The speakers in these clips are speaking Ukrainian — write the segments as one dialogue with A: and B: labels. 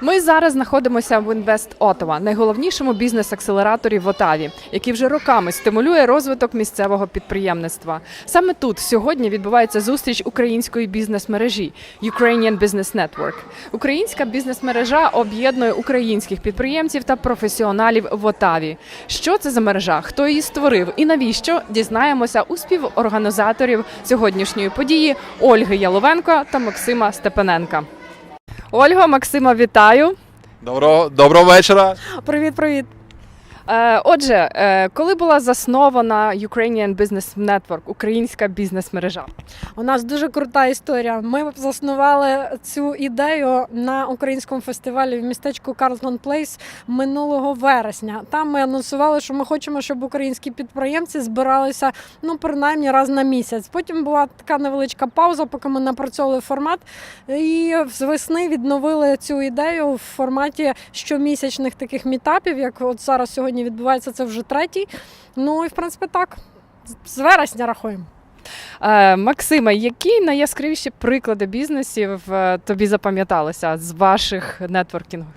A: Ми зараз знаходимося в Інвест Отова, найголовнішому бізнес-акселераторі в Отаві, який вже роками стимулює розвиток місцевого підприємництва. Саме тут сьогодні відбувається зустріч української бізнес-мережі Ukrainian Business Network. Українська бізнес-мережа об'єднує українських підприємців та професіоналів в Отаві. Що це за мережа? Хто її створив і навіщо? Дізнаємося у співорганізаторів сьогоднішньої події Ольги Яловенко та Максима Степаненка. Ольга, Максима, вітаю.
B: Доброго, доброго вечора.
C: Привіт, привіт.
A: Е, Отже, е, коли була заснована Ukrainian Business Network, українська бізнес-мережа?
C: У нас дуже крута історія. Ми заснували цю ідею на українському фестивалі в містечку Карлсон Плейс минулого вересня. Там ми анонсували, що ми хочемо, щоб українські підприємці збиралися ну принаймні раз на місяць. Потім була така невеличка пауза, поки ми напрацьовували формат. І з весни відновили цю ідею в форматі щомісячних таких мітапів, як от зараз сьогодні відбувається це вже третій. Ну і в принципі так. З вересня рахуємо.
A: Е, Максима, які найяскравіші приклади бізнесів е, тобі запам'яталися з ваших нетворкінгів?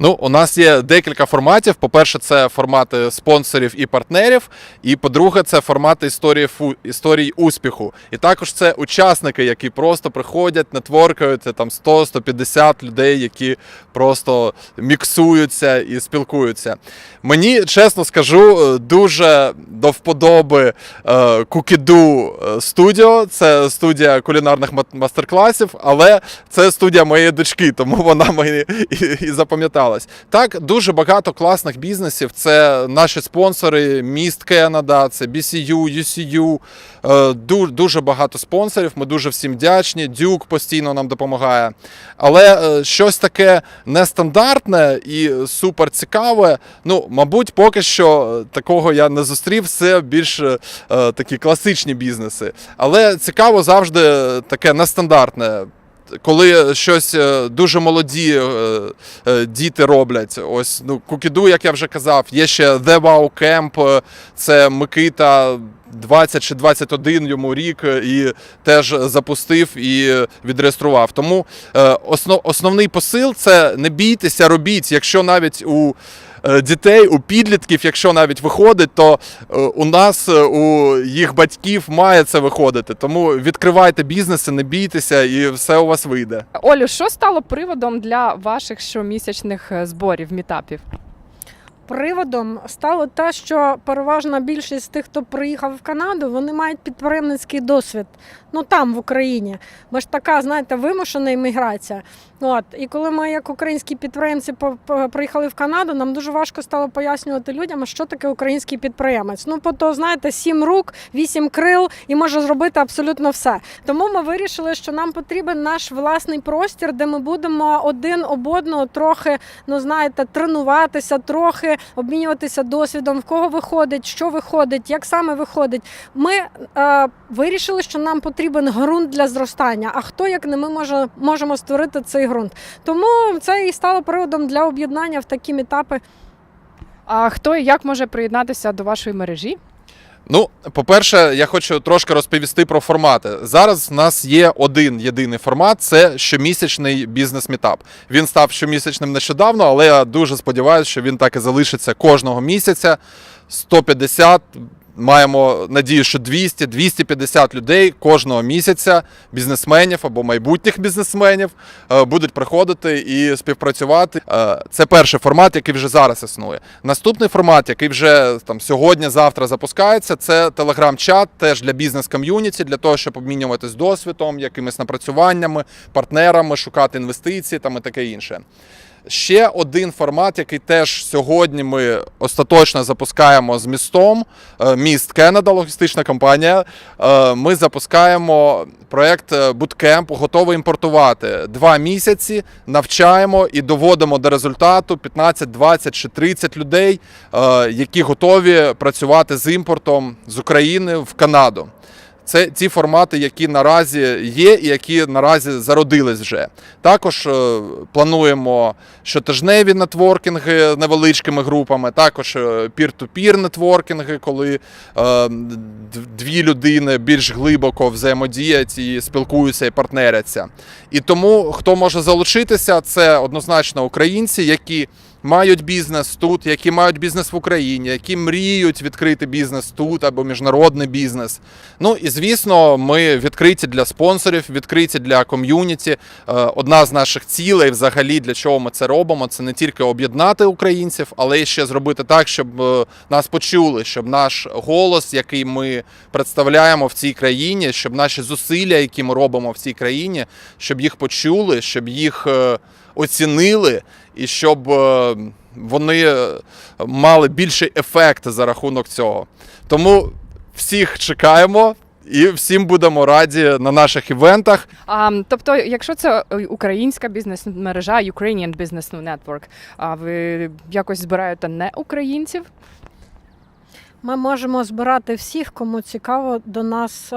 B: Ну, у нас є декілька форматів. По-перше, це формати спонсорів і партнерів. І по-друге, це формати історії фу... історій успіху. І також це учасники, які просто приходять, нетворкають, це там 100-150 людей, які просто міксуються і спілкуються. Мені чесно скажу, е, дуже до вподоби е, Кукіду студіо. Це студія кулінарних ма- мастер-класів, але це студія моєї дочки, тому вона мені і, і запам'яталась. Так, дуже багато класних бізнесів. Це наші спонсори, міст Кеннеда, це BCU, UCU. Е, ду- дуже багато спонсорів. Ми дуже всім вдячні. Дюк постійно нам допомагає. Але е, щось таке нестандартне і супер цікаве. Ну, мабуть, поки що е, такого я не зустрів. Це більш такі класичні бізнеси. Але цікаво завжди таке нестандартне. Коли щось е, дуже молоді е, е, діти роблять, ось ну Кукіду, як я вже казав, є ще The Wow Camp, е, це Микита. 20 чи 21 йому рік е, і теж запустив і відреєстрував. Тому е, основ, основний посил це не бійтеся, робіть. Якщо навіть у е, дітей, у підлітків, якщо навіть виходить, то е, у нас, е, у їх батьків має це виходити. Тому відкривайте бізнеси, не бійтеся, і все у вас вийде.
A: Олю, що стало приводом для ваших щомісячних е, зборів, мітапів?
C: Приводом стало те, що переважна більшість тих, хто приїхав в Канаду, вони мають підприємницький досвід. Ну там в Україні. Бо ж така, знаєте, вимушена імміграція. От і коли ми, як українські підприємці, приїхали в Канаду, нам дуже важко стало пояснювати людям, що таке український підприємець. Ну, по то, знаєте, сім рук, вісім крил і може зробити абсолютно все. Тому ми вирішили, що нам потрібен наш власний простір, де ми будемо один об одного трохи, ну знаєте, тренуватися, трохи обмінюватися досвідом, в кого виходить, що виходить, як саме виходить. Ми е, вирішили, що нам потрібен ґрунт для зростання. А хто як не ми може, можемо створити цей ґрунт? Тому це і стало приводом для об'єднання в такі етапи.
A: А хто і як може приєднатися до вашої мережі?
B: Ну, по-перше, я хочу трошки розповісти про формати. Зараз в нас є один єдиний формат це щомісячний бізнес-мітап. Він став щомісячним нещодавно, але я дуже сподіваюся, що він так і залишиться кожного місяця. 150, маємо надію, що 200-250 людей кожного місяця, бізнесменів або майбутніх бізнесменів, е, будуть приходити і співпрацювати. Е, Це перший формат, який вже зараз існує. Наступний формат, який вже там сьогодні-завтра запускається, це телеграм-чат, теж для бізнес-ком'юніті, для того, щоб обмінюватись досвідом, якимись напрацюваннями, партнерами, шукати інвестиції там і таке інше. Ще один формат, який теж сьогодні ми остаточно запускаємо з містом. е, Міст Кеннеда, логістична компанія. Е, Ми запускаємо проект е, Bootcamp, готовий імпортувати. Два місяці навчаємо і доводимо до результату 15, 20 чи 30 людей, які готові працювати з імпортом з України в Канаду. Це ті формати, які наразі є і які наразі зародились вже. Також е, плануємо щотижневі нетворкінги невеличкими групами, також е, пір-ту-пір нетворкінги, коли е, дві людини більш глибоко взаємодіють і спілкуються і партнеряться. І тому хто може залучитися, це однозначно українці, які мають бізнес тут, які мають бізнес в Україні, які мріють відкрити бізнес тут або міжнародний бізнес. Ну і звісно, ми відкриті для спонсорів, відкриті для ком'юніті. Е, Одна з наших цілей, взагалі, для чого ми це робимо, це не тільки об'єднати українців, але й ще зробити так, щоб е, нас почули, щоб наш голос, який ми представляємо в цій країні, щоб наші зусилля, які ми робимо в цій країні, щоб їх почули, щоб їх е, оцінили, і щоб е, вони мали більший ефект за рахунок цього. Тому всіх чекаємо і всім будемо раді на наших івентах.
A: А, тобто, якщо це е, українська бізнес-мережа, Ukrainian Business Network, а ви якось збираєте не українців?
C: Ми можемо збирати всіх, кому цікаво до нас е,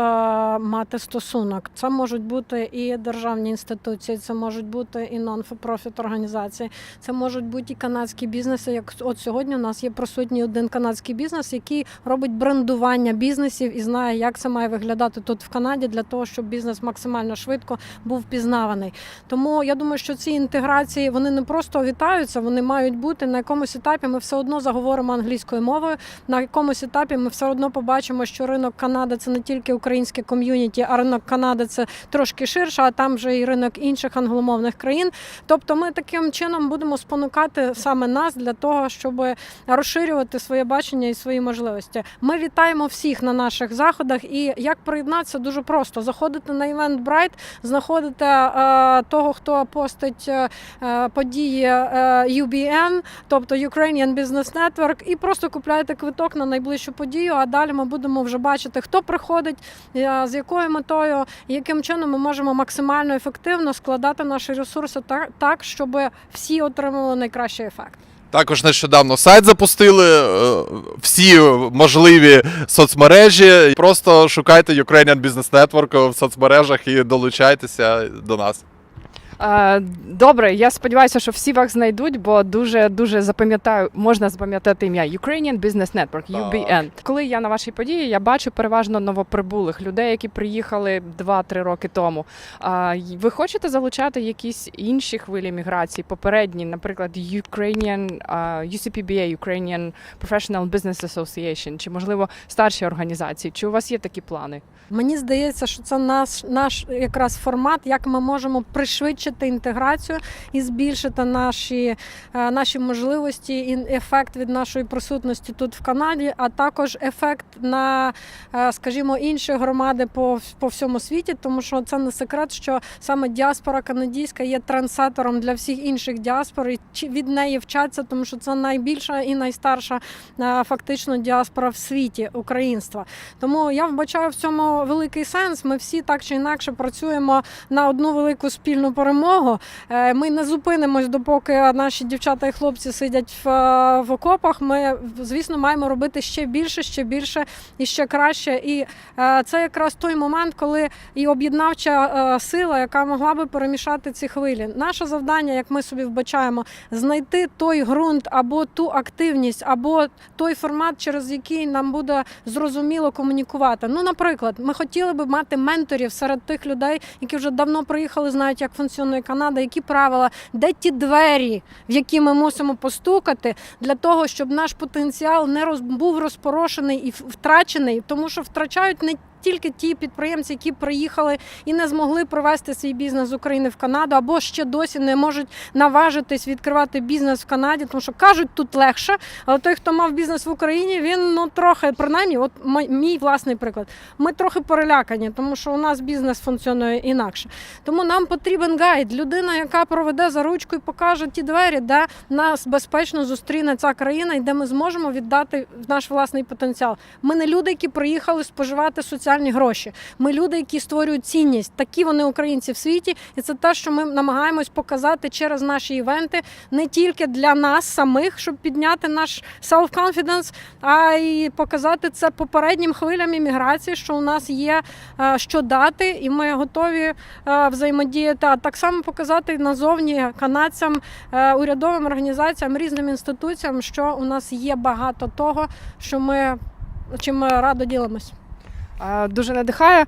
C: мати стосунок. Це можуть бути і державні інституції, це можуть бути і нон-профіт організації, це можуть бути і канадські бізнеси. Як от сьогодні у нас є присутній один канадський бізнес, який робить брендування бізнесів і знає, як це має виглядати тут в Канаді, для того, щоб бізнес максимально швидко був пізнаваний. Тому я думаю, що ці інтеграції вони не просто вітаються, вони мають бути на якомусь етапі. Ми все одно заговоримо англійською мовою. На якомусь етапі ми все одно побачимо, що ринок Канади це не тільки українське ком'юніті, а ринок Канади це трошки ширше, а там вже і ринок інших англомовних країн. Тобто, ми таким чином будемо спонукати саме нас для того, щоб розширювати своє бачення і свої можливості. Ми вітаємо всіх на наших заходах. І як приєднатися дуже просто: заходите на Eventbrite, знаходите е, того, хто постить е, події е, UBN, тобто Ukrainian Business Network, і просто купляєте квиток на найближчу подію. А далі ми будемо вже бачити, хто приходить, е, з якою метою, яким чином ми можемо максимально ефективно складати наші ресурси так, щоб всі отримали найкращий ефект.
B: Також нещодавно сайт запустили, е, всі можливі соцмережі. Просто шукайте Ukrainian Business Network в соцмережах і долучайтеся до нас.
A: Добре, я сподіваюся, що всі вас знайдуть, бо дуже дуже запам'ятаю, можна запам'ятати ім'я Ukrainian Business Network, UBN. Коли я на вашій події, я бачу переважно новоприбулих людей, які приїхали 2-3 роки тому. А ви хочете залучати якісь інші хвилі міграції, попередні, наприклад, Ukrainian UCPBA, Ukrainian Professional Business Association, чи можливо старші організації? Чи у вас є такі плани?
C: Мені здається, що це наш наш якраз формат, як ми можемо пришвидшити інтеграцію і збільшити наші, е, наші можливості і ефект від нашої присутності тут в Канаді, а також ефект на, е, скажімо, інші громади по, по всьому світі, тому що це не секрет, що саме діаспора канадійська є трансатором для всіх інших діаспор, і від неї вчаться, тому що це найбільша і найстарша е, фактично діаспора в світі українства. Тому я вбачаю в цьому великий сенс. Ми всі так чи інакше працюємо на одну велику спільну перемогу. Е, Ми не зупинимось, допоки наші дівчата і хлопці сидять в, е, в окопах. Ми, звісно, маємо робити ще більше, ще більше і ще краще. І е, це якраз той момент, коли і об'єднавча сила, яка могла би перемішати ці хвилі. Наше завдання, як ми собі вбачаємо, знайти той ґрунт або ту активність, або той формат, через який нам буде зрозуміло комунікувати. Ну, наприклад, ми хотіли би мати менторів серед тих людей, які вже давно приїхали, знають, як функціонує Канада, які правила, де ті двері, в які ми мусимо постукати, для того, щоб наш потенціал не роз... був розпорошений і втрачений, тому що втрачають не тільки ті підприємці, які приїхали і не змогли провести свій бізнес з України в Канаду, або ще досі не можуть наважитись відкривати бізнес в Канаді, тому що кажуть, тут легше. Але той, хто мав бізнес в Україні, він ну трохи, принаймні, от мій- власний приклад. Ми трохи перелякані, тому що у нас бізнес функціонує інакше. Тому нам потрібен гайд, людина, яка проведе за ручку і покаже ті двері, де нас безпечно зустріне ця країна і де ми зможемо віддати наш власний потенціал. Ми не люди, які приїхали споживати соціальні спеціальні гроші. Ми люди, які створюють цінність. Такі вони українці в світі, і це те, що ми намагаємось показати через наші івенти не тільки для нас самих, щоб підняти наш self-confidence, а й показати це попереднім хвилям імміграції, що у нас є е, що дати, і ми готові е, взаємодіяти. А так само показати назовні канадцям, е, урядовим організаціям, різним інституціям, що у нас є багато того, що ми чим ми радо ділимось.
A: Дуже надихає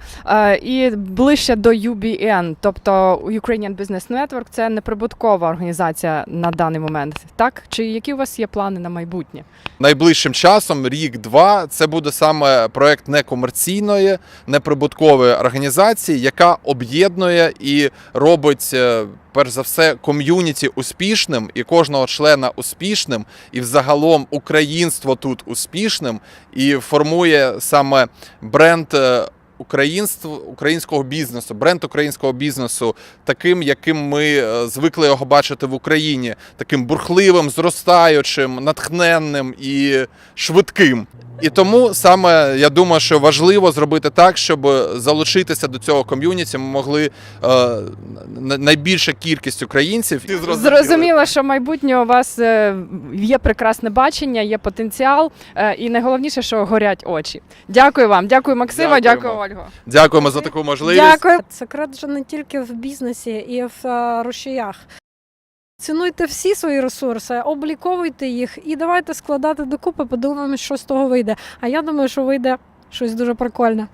A: і ближче до UBN, тобто Ukrainian Business Network, це неприбуткова організація на даний момент. Так чи які у вас є плани на майбутнє?
B: Найближчим часом, рік-два, це буде саме проект некомерційної, неприбуткової організації, яка об'єднує і робить. е, Перш за все, ком'юніті успішним і кожного члена успішним, і взагалом українство тут успішним, і формує саме бренд е, українства, українського бізнесу, бренд українського бізнесу, таким, яким ми е, звикли його бачити в Україні, таким бурхливим, зростаючим, натхненним і швидким. І тому саме я думаю, що важливо зробити так, щоб залучитися до цього ком'юніті ми могли е, найбільша кількість українців.
A: Зрозуміло, що майбутнє у вас е, є прекрасне бачення, є потенціал, е, і найголовніше, що горять очі. Дякую вам, дякую Максима,
B: Дякуємо.
A: дякую Ольго.
B: Дякуємо за таку можливість.
C: Дякую. Секрет вже не тільки в бізнесі і в е, рушіях. Цінуйте всі свої ресурси, обліковуйте їх і давайте складати докупи, подивимося, що з того вийде. А я думаю, що вийде щось дуже прикольне.